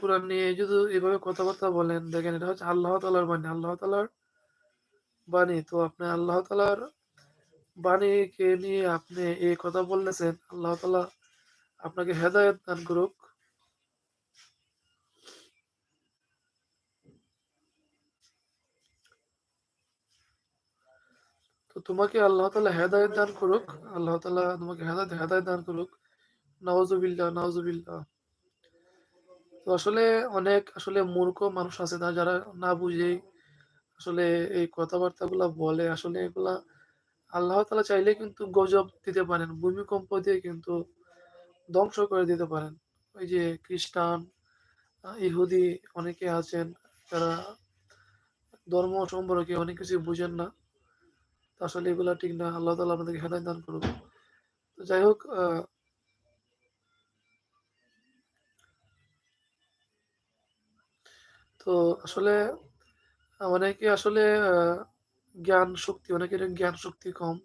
কোরআন নিয়ে যদি এভাবে কথাবার্তা বলেন, দেখেন এটা হচ্ছে আল্লাহ তালার বাণী। আল্লাহ তালার বাণী। তো আপনি আল্লাহ তালার বাণীকে নিয়ে আপনি এই কথা বলতেছেন আল্লাহ তালা আপনাকে হেদায়ত দান করুক। তোমাকে আল্লাহ তালা হেদায়ত দান করুক, আল্লাহ তালা তোমাকে হেদায়ত হেদায়ত দান করুক। নওয়াজুবিল্লাহ নওয়াজুবিল্লাহ তো আসলে অনেক আসলে মূর্খ মানুষ আছে না যারা না বুঝে আসলে এই কথাবার্তাগুলা বলে। আসলে এগুলা আল্লাহ তালা চাইলে কিন্তু গজব দিতে পারেন, ভূমিকম্প দিয়ে কিন্তু ধ্বংস করে দিতে পারেন। ওই যে খ্রিস্টান ইহুদি অনেকে আছেন যারা ধর্ম সম্পর্কে অনেক কিছু বুঝেন না। আসলে এগুলা ঠিক না, আল্লাহ তালা আপনাদেরকে হেদায়ত দান করুক। যাই হোক তো আসলে অনেকে আসলে জ্ঞান শক্তি অনেকের জ্ঞান শক্তি কম।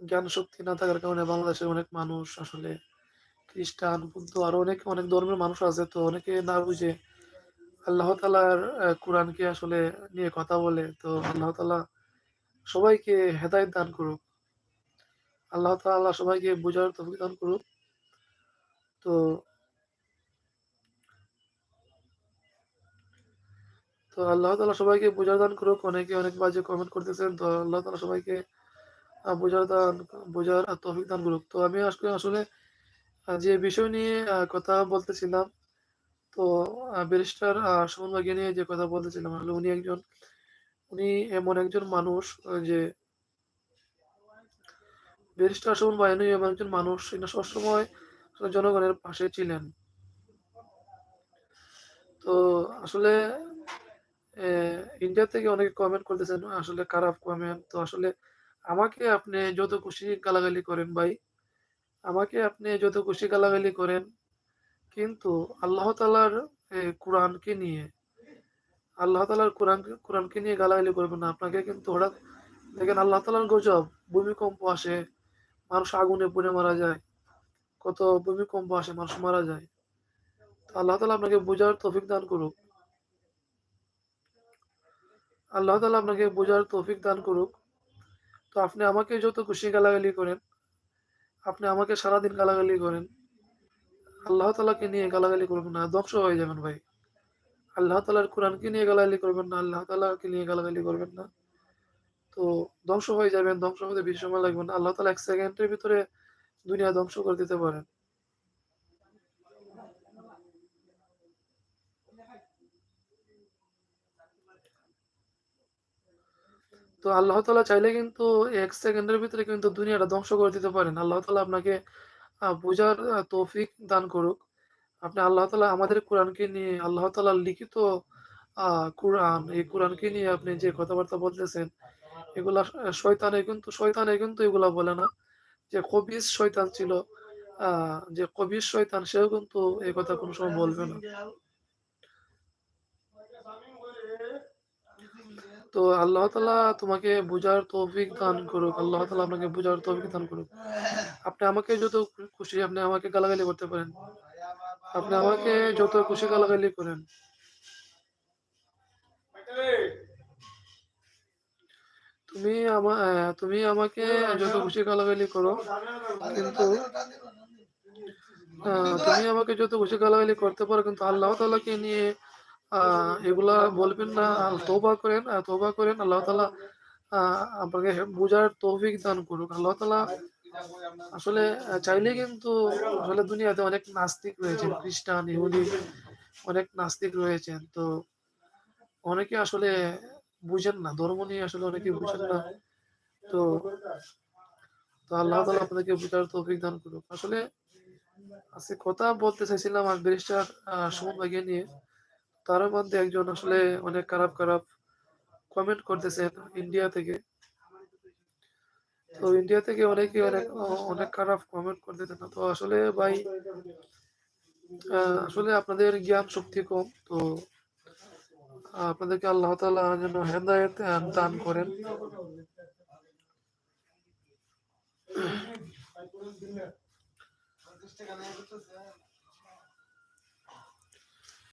জ্ঞান শক্তি না থাকার কারণে বাংলাদেশের অনেক মানুষ আসলে খ্রিস্টান, বুদ্ধ, আরও অনেক অনেক ধর্মের মানুষ আছে। তো অনেকে না বুঝে আল্লাহ তালার কোরআনকে আসলে নিয়ে কথা বলে। তো আল্লাহ তালা সবাইকে হেদায়েত দান করুক। আল্লাহ তাআলা সবাইকে বোঝার তৌফিক দান করুক। তো তো আল্লাহ তালা সবাইকে বোঝার দান করুক। অনেকে অনেক বাজে কমেন্ট করতেছেন, তো আল্লাহ তাআলা সবাইকে বোঝার দান বোঝার তৌফিক দান করুক। তো আমি আজকে আসলে যে বিষয় নিয়ে কথা বলতেছিলাম, তো ব্যারিস্টার সুমন ভাইকে নিয়ে যে কথা বলতেছিলাম আসলে উনি একজন, উনি এমন একজন মানুষ যে ব্যারিস্টার সুমন উনি এমন একজন মানুষ তিনি সবসময় জনগণের পাশে ছিলেন। তো আসলে ইন্ডিয়া থেকে অনেকে কমেন্ট করতেছেন, আসলে খারাপ কমেন্ট তো আসলে আমাকে আপনি যত খুশি গালাগালি করেন ভাই, আমাকে আপনি যত খুশি গালাগালি করেন, কিন্তু আল্লাহ তালার কোরআনকে নিয়ে, আল্লাহ তালার কোরআন, কোরআনকে নিয়ে গালাগালি করবেন না। আপনাকে কিন্তু হঠাৎ দেখেন আল্লাহ তালার গজব, ভূমিকম্প আসে, মানুষ আগুনে পুড়ে মারা যায়, কত ভূমিকম্প আসে, মানুষ মারা যায়। তো আল্লাহ তালা আপনাকে বোঝার তৌফিক দান করুক। আল্লাহ তালা আপনাকে বোঝার তৌফিক দান করুক। তো আপনি আমাকে যত খুশি গালাগালি করেন, আপনি আমাকে সারাদিন গালাগালি করেন, আল্লাহ তালাকে নিয়ে গালাগালি করবেন না, ধ্বংস হয়ে যাবেন ভাই। আল্লাহ তালার কোরআনকে নিয়ে গালাগালি করবেন না, আল্লাহ তালাকে নিয়ে গালাগালি করবেন না। তো ধ্বংস হয়ে যাবেন, ধ্বংস হতে বেশি সময় লাগবে না। আল্লাহ তালা এক সেকেন্ডের ভিতরে দুনিয়া ধ্বংস করে দিতে পারেন। তো আল্লাহ তালা চাইলে কিন্তু এক সেকেন্ডের ভিতরে কিন্তু দুনিয়াটা ধ্বংস করে দিতে পারেন। আল্লাহ তালা আপনাকে বোঝার তৌফিক দান করুক। আপনি আল্লাহ তালা আমাদের কোরআনকে নিয়ে, আল্লাহ তালার লিখিত কোরআন, এই কোরআনকে নিয়ে আপনি যে কথাবার্তা বলতেছেন, এগুলা শয়তানে কিন্তু শয়তানে কিন্তু এগুলা বলে না। যে কবিজ শয়তান ছিল যে কবিজ শয়তান, সেও কিন্তু এই কথা কোনো সময় বলবে না। তো আল্লাহ তালা তোমাকে বোঝার তৌফিক দান করুক। আল্লাহ তালা আপনাকে বোঝার তৌফিক দান করুক। আপনি আমাকে যত খুশি আপনি আমাকে গালাগালি করতে পারেন। আপনি আমাকে যত খুশি গালাগালি করেন। তুমি আমা তুমি আমাকে যত খুশি গালাগালি করো, কিন্তু তুমি আমাকে যত খুশি গালাগালি করতে পারো, কিন্তু আল্লাহ তালাকে নিয়ে এগুলা বলবেন না তৌবা করেন তৌবা করেন, আল্লাহ তালা আপনাকে বোঝার তৌফিক দান করুক। আল্লাহ তালা আসলে চাইলে কিন্তু আসলে দুনিয়াতে অনেক নাস্তিক রয়েছেন, খ্রিস্টান, ইহুদি অনেক নাস্তিক রয়েছেন। তো অনেকে আসলে বুঝেন না, ধর্ম নিয়ে আসলে অনেকে বুঝেন না। তো তো আল্লাহ তালা আপনাদেরকে বোঝার তৌফিক দান করুক। আসলে, আজকে কথা বলতে চাইছিলাম আর ব্যারিস্টার ভাইকে নিয়ে। তার মধ্যে একজন আসলে অনেক খারাপ খারাপ কমেন্ট করতেছেন ইন্ডিয়া থেকে। তো ইন্ডিয়া থেকে অনেকে অনেক অনেক খারাপ কমেন্ট করতেছেন তো আসলে ভাই আসলে আপনাদের জ্ঞান শক্তি কম। তো আপনাদেরকে আল্লাহ তাআলা যেন হেদায়েত দান করেন।